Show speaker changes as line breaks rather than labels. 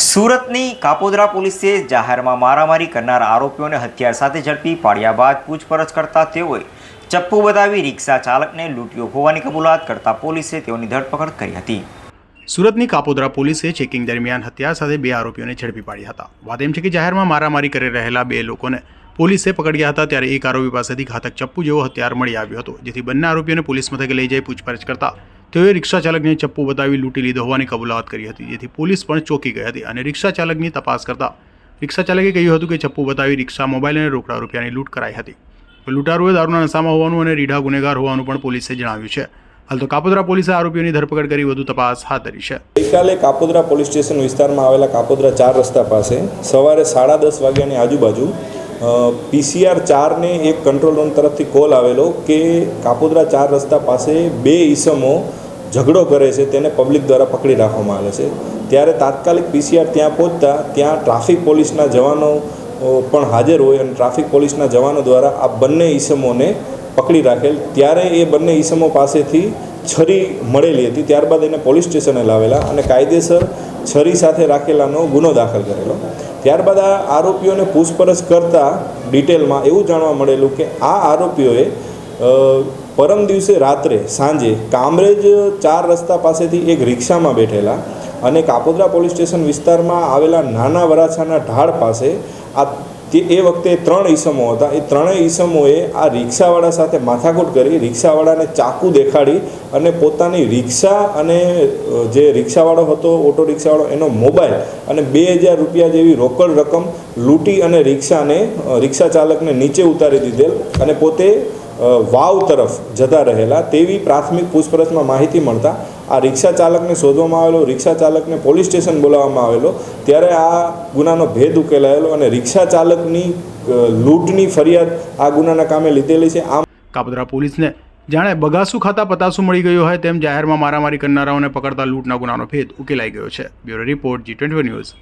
સુરતની કાપોદરા પોલીસે જાહેરમાં મારામારી કરનાર આરોપીઓને હથિયાર સાથે ઝડપી પાડ્યા બાદ પૂછપરછ કરતા તેઓએ ચપ્પુ બતાવી રિક્ષા ચાલકને લૂંટ્યો હોવાની કબૂલાત કરતા પોલીસે તેઓની ધરપકડ કરી હતી.
સુરતની કાપોદરા પોલીસે ચેકિંગ દરમિયાન હત્યા સાથે બે આરોપીઓને ઝડપી પાડ્યા હતા. વાત એમ છે કે જાહેરમાં મારામારી કરી રહેલા બે લોકોને પોલીસે પકડ્યા હતા ત્યારે એક આરોપી પાસેથી ઘાતક ચપ્પુ જેવો હથિયાર મળી આવ્યો હતો, જેથી બંને આરોપીઓને પોલીસ મથકે લઈ જઈ પૂછપરછ કરતા તેઓએ રિક્ષા ચાલકને ચપ્પુ બતાવી લૂંટી લીધો હોવાની કબૂલાત કરી હતી, જેથી પોલીસ પણ ચોંકી ગઈ હતી અને રિક્ષા ચાલકની તપાસ કરતા રિક્ષા ચાલકે કહ્યું હતું કે ચપ્પુ બતાવી રિક્ષા, મોબાઈલ અને રોકડા રૂપિયાની લૂંટ કરાઈ હતી. લૂંટારુએ દારૂના નશામાં હોવાનું અને રીઢા ગુનેગાર હોવાનું પણ પોલીસે જણાવ્યું છે. હાલ તો કાપોદ્રા પોલીસે આરોપીઓની ધરપકડ કરી વધુ તપાસ હાથ ધરી છે.
ગઈકાલે કાપોદ્રા પોલીસ સ્ટેશન વિસ્તારમાં આવેલા કાપોદ્રા ચાર રસ્તા પાસે સવારે સાડા દસ વાગ્યાની આજુબાજુ પીસીઆર ચારને એક કંટ્રોલ રૂમ તરફથી કોલ આવેલો કે કાપોદ્રા ચાર રસ્તા પાસે બે ઈસમો ઝઘડો કરે છે, તેને પબ્લિક દ્વારા પકડી રાખવામાં આવે છે. ત્યારે તાત્કાલિક પીસીઆર ત્યાં પહોંચતા, ત્યાં ટ્રાફિક પોલીસના જવાનો પણ હાજર હોય અને ટ્રાફિક પોલીસના જવાનો દ્વારા આ બંને ઈસમોને પકડી રાખેલ. ત્યારે એ બંને ઈસમો પાસેથી છરી મળેલી હતી. ત્યારબાદ એને પોલીસ સ્ટેશને લાવેલા અને કાયદેસર છરી સાથે રાખેલાનો ગુનો દાખલ કરેલો. ત્યારબાદ આ આરોપીઓને પૂછપરછ કરતાં ડિટેલમાં એવું જાણવા મળેલું કે આ આરોપીઓએ પરમ દિવસે રાત્રે, સાંજે કામરેજ ચાર રસ્તા પાસેથી એક રિક્ષામાં બેઠેલા અને કાપોદ્રા પોલીસ સ્ટેશન વિસ્તારમાં આવેલા નાના વરાછાના ઢાળ પાસે, આ તે, એ વખતે ત્રણ ઈસમો હતા. એ ત્રણેય ઈસમોએ આ રિક્ષાવાળા સાથે માથાકૂટ કરી રિક્ષાવાળાને ચાકુ દેખાડી અને પોતાની રિક્ષા અને જે રિક્ષાવાળો હતો, ઓટો રિક્ષાવાળો, એનો મોબાઈલ અને બે હજાર રૂપિયા જેવી રોકડ રકમ લૂંટી અને રિક્ષાને રિક્ષા ચાલકને નીચે ઉતારી દીધેલ અને પોતે વાવ તરફ જતા રહેલા તેવી પ્રાથમિક પૂછપરછમાં માહિતી મળતા આ રિક્ષા ચાલકને શોધવામાં આવેલો, રિક્ષા ચાલકને પોલીસ સ્ટેશન બોલાવવામાં આવેલો, ત્યારે આ ગુનાનો ભેદ ઉકેલાયેલો અને રિક્ષા ચાલકની લૂંટની ફરિયાદ આ ગુનાના કામે લીધેલી છે. આમ
કાપોદ્રા પોલીસને જાણે બગાસું ખાતા પતાસુ મળી ગયું હોય તેમ જાહેરમાં મારામારી કરનારાઓને પકડતા લૂંટના ગુનાનો ભેદ ઉકેલાઈ ગયો છે. Bureau report G twenty news.